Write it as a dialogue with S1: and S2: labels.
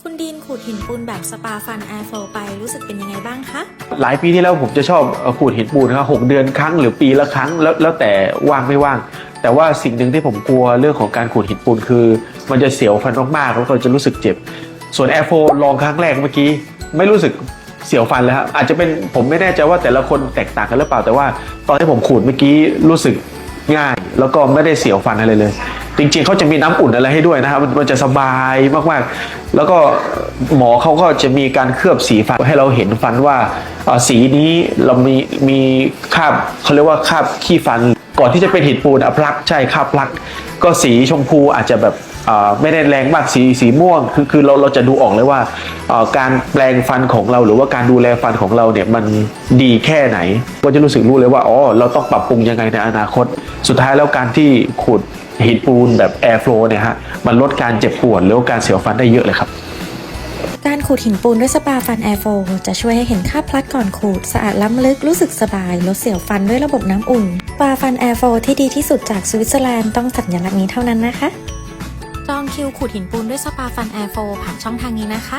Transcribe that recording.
S1: คุณดีนขูดหินปูนแบบสปาฟันแอร์โฟไปรู้สึกเป็นยังไงบ้างคะ
S2: หลายปีที่แล้วผมจะชอบขูดหินปูนครับหกเดือนครั้งหรือปีละครั้งแล้วแล้วแต่ว่างไม่ว่าง แต่ว่าสิ่งหนึ่งที่ผมกลัวเรื่องของการขูดหินปูนคือ มันจะเสียวฟันมากๆแล้วก็จะรู้สึกเจ็บ ส่วนแอร์โฟลองครั้งแรกเมื่อกี้ ไม่รู้สึกเสียวฟันเลยครับอาจจะเป็นผมไม่แน่ใจว่าแต่ละคนแตกต่างกันหรือเปล่าแต่ว่า ตอนที่ผมขูดเมื่อกี้รู้สึกง่าย แล้วก็ไม่ได้เสียวฟันอะไรเลย จริงๆเขาจะมีน้ำอุ่นอะไรให้ด้วยนะครับ มันจะสบายมากๆ แล้วก็หมอเขาก็จะมีการเคลือบสีฟันให้เราเห็นฟันว่าสีนี้เรามีมีคาบเขาเรียกว่าคาบขี้ฟัน ก่อนที่จะเป็นหินปูนอะพลักใช่คาบพลัก ก็สีชมพูอาจจะแบบ ไม่ได้แรงมากสีสีม่วงคือคือเราเราจะดูออกเลยว่าการแปลงฟันของเราหรือว่าการดูแลฟันของเราเนี่ยมันดีแค่ไหน ก็จะรู้สึกรู้เลยว่าอ๋อเราต้องปรับปรุงยังไงในอนาคต สุดท้ายแล้วการที่ขูดหินปูนแบบแอร์โฟลเนี่ยฮะมันลดการเจ็บปวดหรือการเสียวฟันได้เยอะเลยครับ
S1: การขูดหินปูนด้วยสปาฟันแอร์โฟจะช่วยให้เห็นค่าพลัดก่อนขูด สะอาดล้ำลึกรู้สึกสบาย ลดเสียวฟันด้วยระบบน้ำอุ่นสปาฟันแอร์โฟที่ดีที่สุดจากสวิตเซอร์แลนด์ต้องสัญลักษณ์นี้เท่านั้นนะคะ จองคิวขูดหินปูนด้วยสปาฟันแอร์โฟผ่านช่องทางนี้นะคะ